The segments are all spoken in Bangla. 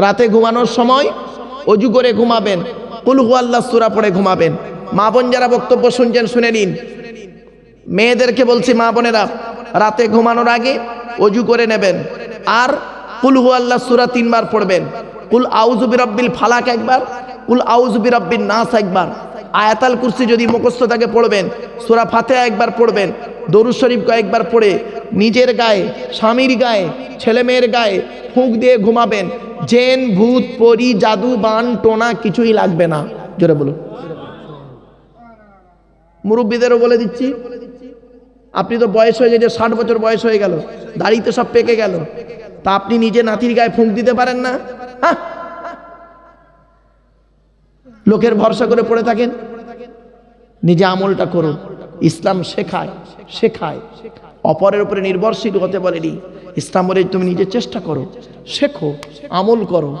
রাতে ঘুমানোর সময় অজু করে ঘুমাবেন। কুলহু আল্লাহ সুরা পড়ে ঘুমাবেন। মা বোন যারা বক্তব্য শুনছেন, শুনে নিন। মেয়েদেরকে বলছি, মা বোনেরা, রাতে ঘুমানোর আগে অজু করে নেবেন। আর কুলহু আল্লাহ সুরা তিনবার পড়বেন। কুল আউজ রব্বিল ফালাক একবার, কুল আউজুবি রব্বিল নাস একবার। আয়াতাল কুরসি যদি মুখস্থ থাকে পড়বেন। সুরা ফাতেহা একবার পড়বেন। দরুদ শরীফ কয়েকবার পড়ে নিজের গায়ে, স্বামীর গায়ে ছেলে মেয়ের গায়ে ফুঁক দিয়ে ঘুমাবেন। জেন, ভূত, পরি, জাদু, বান, টোনা কিছুই লাগবে না। জোরে বলুন। মুরব্বীদেরও বলে দিচ্ছি, আপনি তো বয়স হয়ে গেছে, ষাট বছর বয়স হয়ে গেল দাড়ি তো সব পেকে গেল, তা আপনি নিজে নাতির গায়ে ফুঁক দিতে পারেন না? হ্যাঁ? লোকের ভরসা করে পড়ে থাকেন। নিজে আমলটা করুন। ইসলাম শেখায় শেখায় অপরের উপরে নির্ভরশীল হতে বলেনি। ইসলাম বলে, তুমি নিজে চেষ্টা করো, শেখো, আমল করো।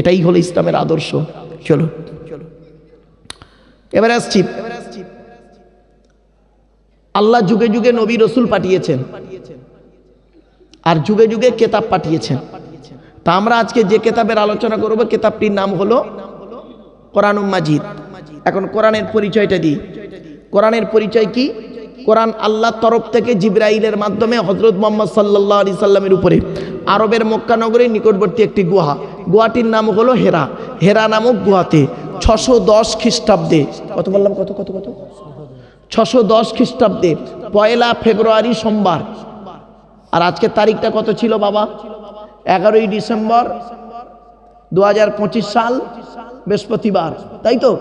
এটাই হলো ইসলামের আদর্শ। চলো। এবার আসছি। আল্লাহ যুগে যুগে নবী রসুল পাঠিয়েছেন, আর যুগে যুগে কেতাব পাঠিয়েছেন। তা আমরা আজকে যে কেতাবের আলোচনা করব, কেতাবটির নাম হলো কোরআনুম মাজিদ। এখন কোরআনের পরিচয়টা দিই। কোরআনের পরিচয় কি? কোরআন আল্লাহর তরফ থেকে জিব্রাইলের মাধ্যমে হজরত মোহাম্মদ সাল্লাহ আলি সাল্লামের উপরে। আরবের মক্কা নগরীর নিকটবর্তী একটি গুহা। গুহাটির নাম হলো হেরা। হেরা নামক গুহাতে ছশো দশ খ্রিস্টাব্দে। কত বললাম? কত কত কত? ছশো দশ খ্রিস্টাব্দে। পয়লা ফেব্রুয়ারি সোমবার। আর আজকের তারিখটা কত ছিল বাবা? এগারোই ডিসেম্বর দু হাজার পঁচিশ সাল বৃহস্পতিবার। তাই তো?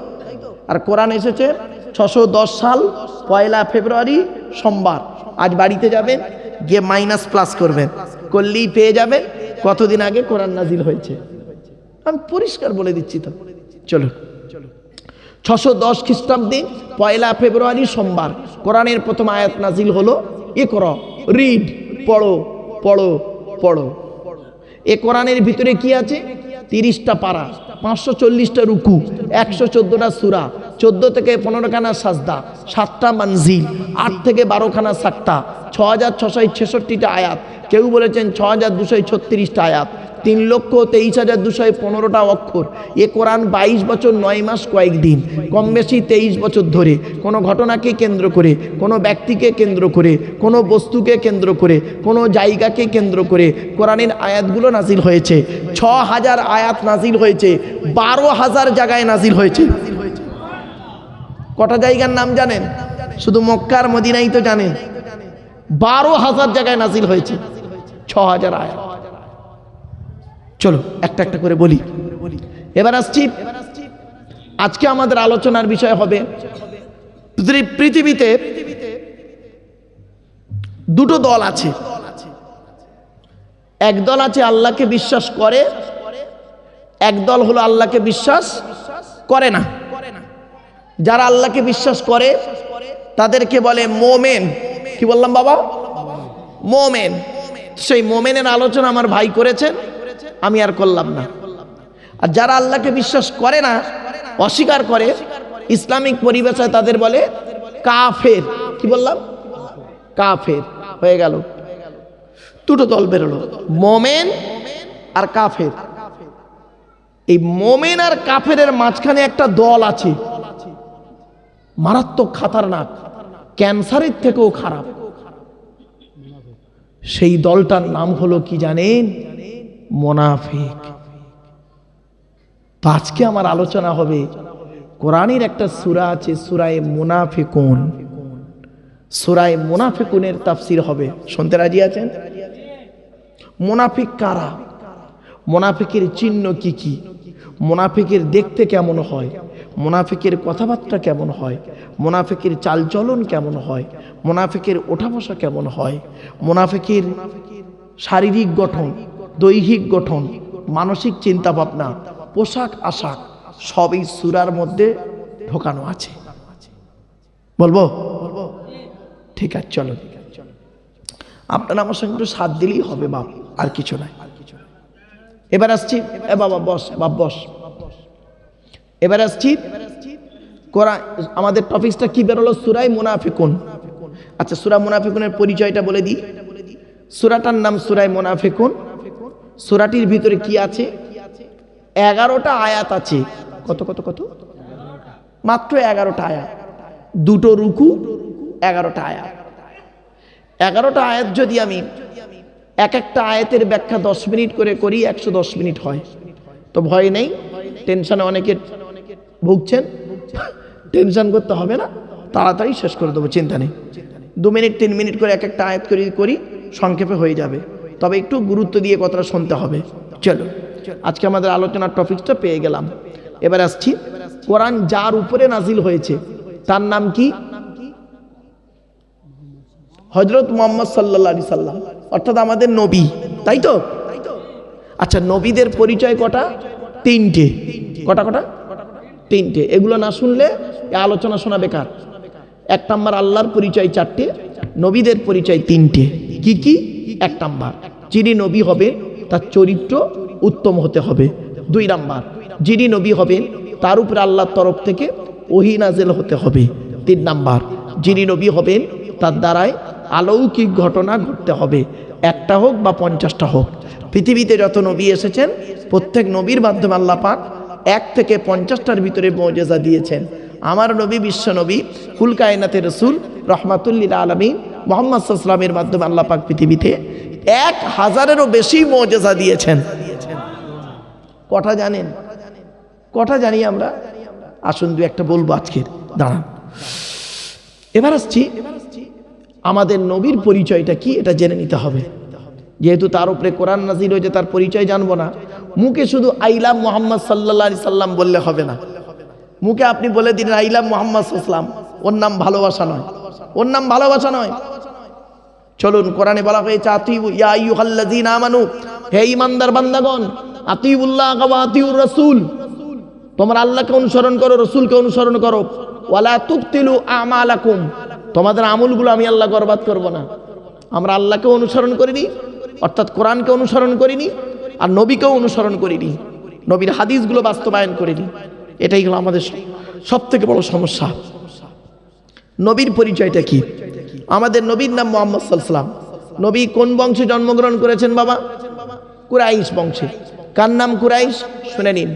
আর কোরআন এসেছে ছশো দশ সাল, পয়লা ফেব্রুয়ারি, সোমবার। আজ বাড়িতে যাবেন, গিয়ে মাইনাস প্লাস করবেন। করলেই পেয়ে যাবেন, কতদিন আগে কোরআন নাজিল হয়েছে। আমি পরিষ্কার বলে দিচ্ছি তো। চলো ছশো দশ খ্রিস্টাব্দে, পয়লা ফেব্রুয়ারি, সোমবার। কোরআনের প্রথম আয়াত নাজিল হলো এ কর রিড পড়ো পড়ো পড়ো। এ কোরআনের ভিতরে কি আছে? তিরিশটা পারা, পাঁচশো চল্লিশটা রুকু, একশো চোদ্দোটা সুরা চোদ্দ থেকে পনেরোখানা সাজদা, সাতটা মানজিল, আট থেকে বারোখানা সাক্তা ছ হাজার ছশো ছেষট্টিটা আয়াত। কেউ বলেছেন ছ হাজার দুশো ছত্রিশটা আয়াত। তিন লক্ষ তেইশ হাজার দুশো পনেরোটা অক্ষর। এ কোরআন বাইশ বছর, নয় মাস কয়েকদিন। কম বেশি তেইশ বছর ধরে। কোনো ঘটনাকে কেন্দ্র করে, কোনো ব্যক্তিকে কেন্দ্র করে, কোনো বস্তুকে কেন্দ্র করে, কোনো জায়গাকে কেন্দ্র করে কোরআনের আয়াতগুলো নাজিল হয়েছে। ছ হাজার আয়াত নাজিল হয়েছে। বারো হাজার জায়গায় নাজিল হয়েছে। কটা জায়গার নাম জানেন? শুধু মক্কার মদিনাই তো জানেন বারো হাজার জায়গায় নাজিল হয়েছে। ছ হাজার আয়াত। চলো, একটা একটা করে বলি। এবার আসছি। আজকে আমাদের আলোচনার বিষয় হবে পৃথিবীতে দুটো দল আছে। এক দল আছে আল্লাহকে বিশ্বাস করে, এক দল হলো আল্লাহকে বিশ্বাস করে না। যারা আল্লাহকে বিশ্বাস করে, তাদেরকে বলে মোমেন। কি বললাম বাবা? মোমেন। সেই মোমেনের আলোচনা আমার ভাই করেছেন, আমি আর করলাম না। আর যারা আল্লাহকে বিশ্বাস করে না, অস্বীকার করে, ইসলামিক পরিবেশে তাদের বলে কাফের। কি বললাম? কাফের। হয়ে গেল। দুটো দল বেরোলো, মোমেন আর কাফের। এই মোমেন আর কাফেরের মাঝখানে একটা দল আছে। মারাত্মক খাতারনাক, ক্যান্সারের থেকেও খারাপ। সেই দলটার নাম হলো কি জানেন? মোনাফিক। তো আজকে আমার আলোচনা হবে কোরআনের একটা সুরা আছে, সুরায় মুনাফিকুন। সুরায় মুনাফিকুনের তাফসির হবে। শুনতে রাজি আছেন? মুনাফিক কারা? মুনাফিকের চিহ্ন কি কি? মুনাফিকের দেখতে কেমন হয়? মুনাফিকের কথাবার্তা কেমন হয়? মুনাফিকের চালচলন কেমন হয়? মুনাফিকের ওঠা বসা কেমন হয়? মুনাফিকের শারীরিক গঠন, দৈহিক গঠন, মানসিক চিন্তা ভাবনা পোশাক আশাক সবই সুরার মধ্যে ঢোকানো আছে। বলব? ঠিক আছে, চলো। আপনার আমার সঙ্গে একটু সাথ দিলেই হবে বাপ, আর কিছু নাই এবার আসছি। এ বাবা, বস, বাপ, বস। এবার আসছি। কোরআন, আমাদের টপিকসটা কি বেরোলো? সুরাই মুনাফিকুন। আচ্ছা সুরা মুনাফিকুনের পরিচয়টা বলে দিই। সুরাটার নাম সুরাই মুনাফিকুন। সুরাটির ভিতরে কি আছে? এগারোটা আয়াত আছে। কত কত কত? মাত্র এগারোটা আয়াত। দুটো রুকু, এগারোটা আয়াত। এগারোটা আয়াত যদি আমি এক একটা আয়াতের ব্যাখ্যা দশ মিনিট করে করি, একশো দশ মিনিট হয়। তো ভয় নেই, টেনশনে অনেকে ভুগছেন? টেনশন করতে হবে না, তাড়াতাড়ি শেষ করে দেবো, চিন্তা নেই। দু মিনিট, তিন মিনিট করে এক একটা আয়াত করে, করি, সংক্ষেপে হয়ে যাবে। তবে একটু গুরুত্ব দিয়ে কথাটা শুনতে হবে। চলো, আজকে আমাদের আলোচনার টপিকসটা পেয়ে গেলাম। এবার আসছি, কোরআন যার উপরে নাজিল হয়েছে, তার নাম কি? হজরত মোহাম্মদ সাল্লা সাল্লাম, অর্থাৎ আমাদের নবী, তাই তো? আচ্ছা নবীদের পরিচয় কটা? তিনটে। কটা কটা? তিনটে। এগুলো না শুনলে আলোচনা শোনা বেকার। এক নাম্বার আল্লাহর পরিচয় চারটে, নবীদের পরিচয় তিনটে। কি কি? এক নাম্বার, যিনি নবী হবে তার চরিত্র উত্তম হতে হবে। দুই নাম্বার, যিনি নবী হবেন, তার উপরে আল্লাহর তরফ থেকে ওহি নাজেল হতে হবে। তিন নাম্বার, যিনি নবী হবেন, তার দ্বারাই আলৌকিক ঘটনা ঘটতে হবে। একটা হোক বা পঞ্চাশটা হোক। পৃথিবীতে যত নবী এসেছেন, প্রত্যেক নবীর মাধ্যমে আল্লাহ পাক এক থেকে পঞ্চাশটার ভিতরে মজেজা দিয়েছেন। আমার নবী, বিশ্ব নবী কুল কায়নাতে রসুল, রহমাতুল্লিল আলমী মোহাম্মদ সাল্লামের মাধ্যমে আল্লাহ পাক পৃথিবীতে এক হাজারেরও বেশি মজেজা দিয়েছেন। কটা জানেন? কটা জানি আমরা? আসুন দু একটা বলব আজকের। দাঁড়ান। এবার আসছি, আমাদের নবীর পরিচয়টা কি? এটা জেনে নিতে হবে। যেহেতু তার উপরে কোরআন নাজির হয়েছে, তার পরিচয় জানব না। মুখে শুধু আইলাম মোহাম্মদ সাল্লা সাল্লাম বললে হবে না। মুখে আপনি বলে দিন আইলাম মোহাম্মদ সাল্লাম ওর নাম ভালোবাসা নয়। ওর নাম ভালোবাসা নয়। চলুন, কোরআনে বলা হয়েছে আতিবু হে ঈমানদার বান্দাগণ, আতিউল্লাহ রাসূল, তোমরা আল্লাহকে অনুসরণ করো, রসুলকে অনুসরণ করো। ওয়ালা তুবতিলু আমালাকুম, তোমাদের আমলগুলো আমি আল্লাহ বরবাদ করব না। আমরা আল্লাহকে অনুসরণ করিনি, অর্থাৎ কোরআনকে অনুসরণ করিনি আর নবীকেও অনুসরণ করিনি। নবীর হাদিসগুলো বাস্তবায়ন করিনি। এটাই হলো আমাদের সব থেকে বড় সমস্যা। নবীর পরিচয়টা কি? আমাদের নবীর নাম মোহাম্মদ সাল্লাম নবী কোন বংশে জন্মগ্রহণ করেছেন বাবা? কুরাইশ বংশে। কার নাম কুরাইশ? শুনে নিন।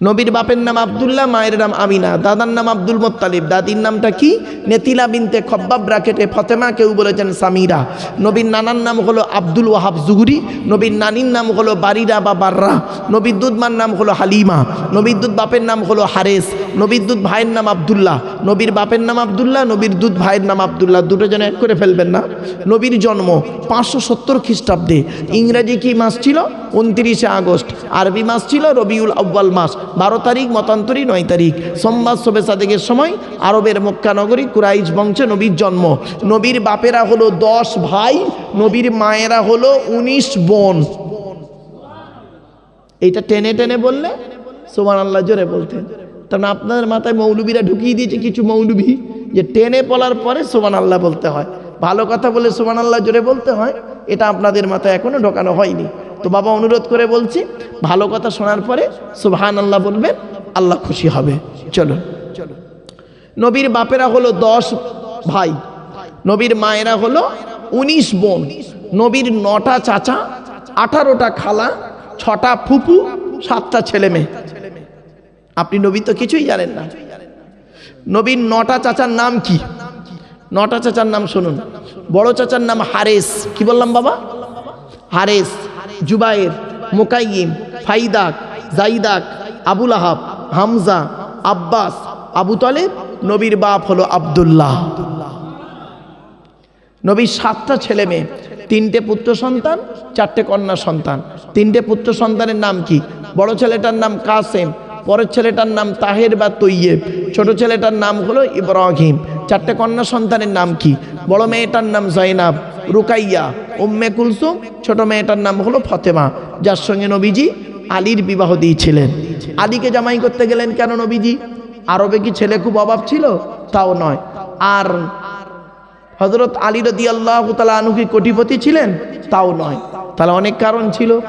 নবীর বাপের নাম আবদুল্লাহ, মায়ের নাম আমিনা, দাদার নাম আব্দুল মোত্তালিব। দাদির নামটা কি? নেতিলা বিনতে খব্বাব ব্রাকেটে ফতেমা, কেউ বলেছেন সামিরা। নবীর নানার নাম হলো আব্দুল ওয়াহাব জুহুরি, নবীর নানির নাম হলো বারিরা বা বাররা, নবীর দুধমার নাম হলো হালিমা, নবীর দুধ বাপের নাম হলো হারেস, নবীর দুধ ভাইয়ের নাম আবদুল্লাহ, নবীর বাপের নাম আবদুল্লাহ, নবীর দুধ ভাইয়ের নাম আবদুল্লাহ। দুটো যেন এক করে ফেলবেন না। নবীর জন্ম পাঁচশো সত্তর খ্রিস্টাব্দে। ইংরেজি কি মাস ছিল? উনত্রিশে আগস্ট। আরবি মাস ছিল রবিউল আব্বাল মাস। বারো তারিখ মতান্তরী নয় তারিখ। সোমবার শোবে সাদেকের সময় আরবের মক্কা নগরী কুরাইশ বংশে নবীর জন্ম। নবীর বাপেরা হলো দশ ভাই, নবীর মায়েরা হলো উনিশ বোন। এইটা টেনে টেনে বললে সোমান আল্লাহ জোরে বলতেন। মানে আপনাদের মাথায় মৌলবীরা ঢুকিয়ে দিয়েছে কিছু মৌলবী, যে টেনে বলার পরে সোমান আল্লাহ বলতে হয়। ভালো কথা বলে সোমান আল্লাহ জোরে বলতে হয়, এটা আপনাদের মাথায় এখনও ঢোকানো হয়নি। তো বাবা অনুরোধ করে বলছি, ভালো কথা শোনার পরে সুবহান আল্লাহ বলবেন, আল্লাহ খুশি হবে। চলো নবীর বাপেরা হলো দশ ভাই। নবীর মায়েরা হলো উনিশ বোন। নবীর নটা চাচা, আঠারোটা খালা, ছটা ফুপু, সাতটা ছেলে মেয়ে। আপনি নবী তো কিছুই জানেন না। নবীর নটা চাচার নাম কি? নটা চাচার নাম শুনুন। বড় চাচার নাম হারেস। কি বললাম বাবা? হারেস। জুবায়ের মোকাইম ফাইদাক, জাইদাক, আবুল আহাব, হামজা, আব্বাস, আবু তলেব, নবীর বাপ হলো আবদুল্লাহ। নবীর সাতটা ছেলে মেয়ে, তিনটে পুত্র সন্তান, চারটে কন্যা সন্তান। তিনটে পুত্র সন্তানের নাম কি? বড় ছেলেটার নাম কাসেম, পরের ছেলেটার নাম তাহের বা তৈয়েব, ছোট ছেলেটার নাম হলো ইব্রাহিম, চারটে কন্যা সন্তানের নাম কি? বড় মেয়েটার নাম জৈনাব রুকাইয়া উম্মে কুলসুম, ছোট মেয়েটার নাম হলো ফতেমা, যার সঙ্গে নবীজি আলীর বিবাহ দিয়েছিলেন। আলীকে জামাই করতে গেলেন কেন নবীজি? আরবে কি ছেলে খুব অভাব ছিল? তাও নয়। আর হজরত আলী রদি আল্লাহ তালা আনুকি কোটিপতি ছিলেন? তাও নয়। তাহলে অনেক কারণ ছিল।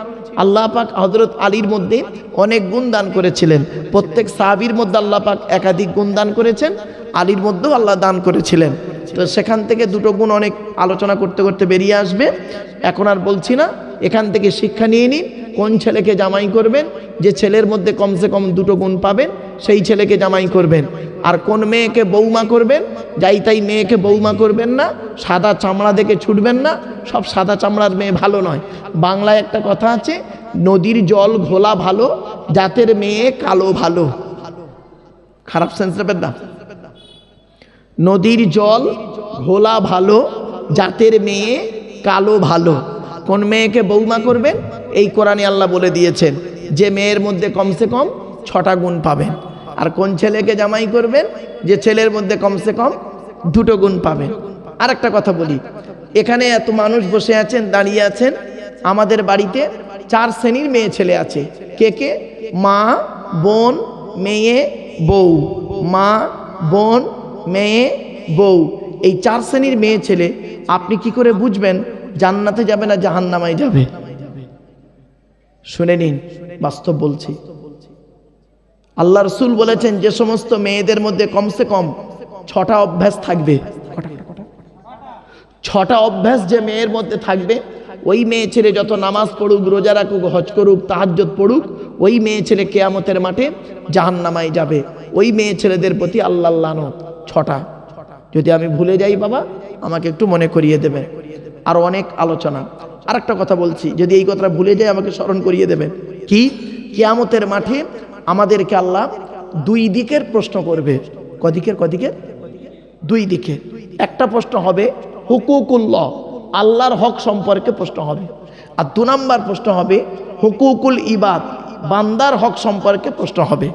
আল্লাহ পাক হজরত আলীর মধ্যে অনেক গুণ দান করেছিলেন। প্রত্যেক সাহাবির মধ্যে আল্লাহ পাক একাধিক গুণ দান করেছেন, আলীর মধ্যেও আল্লাহ দান করেছিলেন। তো সেখান থেকে দুটো গুণ অনেক আলোচনা করতে করতে বেরিয়ে আসবে। এখন আর বলছি না, এখান থেকে শিক্ষা নিয়ে নিন, কোন ছেলেকে জামাই করবেন, যে ছেলের মধ্যে কমসে কম দুটো গুণ পাবেন। সেই ছেলেকে জামাই করবেন। আর কোন মেয়েকে বৌমা করবেন? যাই তাই মেয়েকে বৌমা করবেন না, সাদা চামড়া দেখে ছুটবেন না, সব সাদা চামড়ার মেয়ে ভালো নয়। বাংলায় একটা কথা আছে, নদীর জল ঘোলা ভালো, জাতের মেয়ে কালো ভালো। খারাপ সেন্স নেবেন না। নদীর জল ঘোলা ভালো, জাতের মেয়ে কালো ভালো। কোন মেয়েকে বৌমা করবেন? এই কোরআনে আল্লাহ বলে দিয়েছেন, যে মেয়ের মধ্যে কমসে কম ছটা গুণ পাবেন। আর কোন ছেলেকে জামাই করবেন? যে ছেলের মধ্যে কমসে কম দুটো গুণ পাবেন। আর একটা কথা বলি। এখানে এত মানুষ বসে আছেন, দাঁড়িয়ে আছেন। আমাদের বাড়িতে চার শ্রেণির মেয়ে ছেলে আছে। কে কে? মা, বোন, মেয়ে, বউ। মা, বোন, মেয়ে, বউ। এই চার শ্রেণির মেয়ে ছেলে, আপনি কি করে বুঝবেন? জান্নাতে যাবে না জাহান্নামায় যাবে? শুনে নিন, বাস্তব বলছি। আল্লাহ রসুল বলেছেন, যে সমস্ত মেয়েদের মধ্যে কমসে কম ছটা অভ্যাস থাকবে। ছটা অভ্যাস যে মেয়ের মধ্যে থাকবে, ওই মেয়ে ছেলে যত নামাজ পড়ুক, রোজা রাখুক, হজ করুক তাহাজ্জত পড়ুক, ওই মেয়ে ছেলে কেয়ামতের মাঠে জাহান্নামায় যাবে। ওই মেয়ে ছেলেদের প্রতি আল্লাহ লানত, ছটা। যদি আমি ভুলে যাই বাবা, আমাকে একটু মনে করিয়ে দেবে আর অনেক আলোচনা। আর একটা কথা বলছি, যদি এই কথাটা ভুলে যাই, আমাকে স্মরণ করিয়ে দেবেন। কি? কেয়ামতের মাঠে আমাদেরকে আল্লাহ দুই দিকের প্রশ্ন করবে। কদিকের কদিকের? দুই দিকে। একটা প্রশ্ন হবে, হুকুকুল্লাহ, আল্লাহর হক সম্পর্কে প্রশ্ন হবে। আর দু নম্বর প্রশ্ন হবে, হুকুকুল ইবাদ, বান্দার হক সম্পর্কে প্রশ্ন হবে।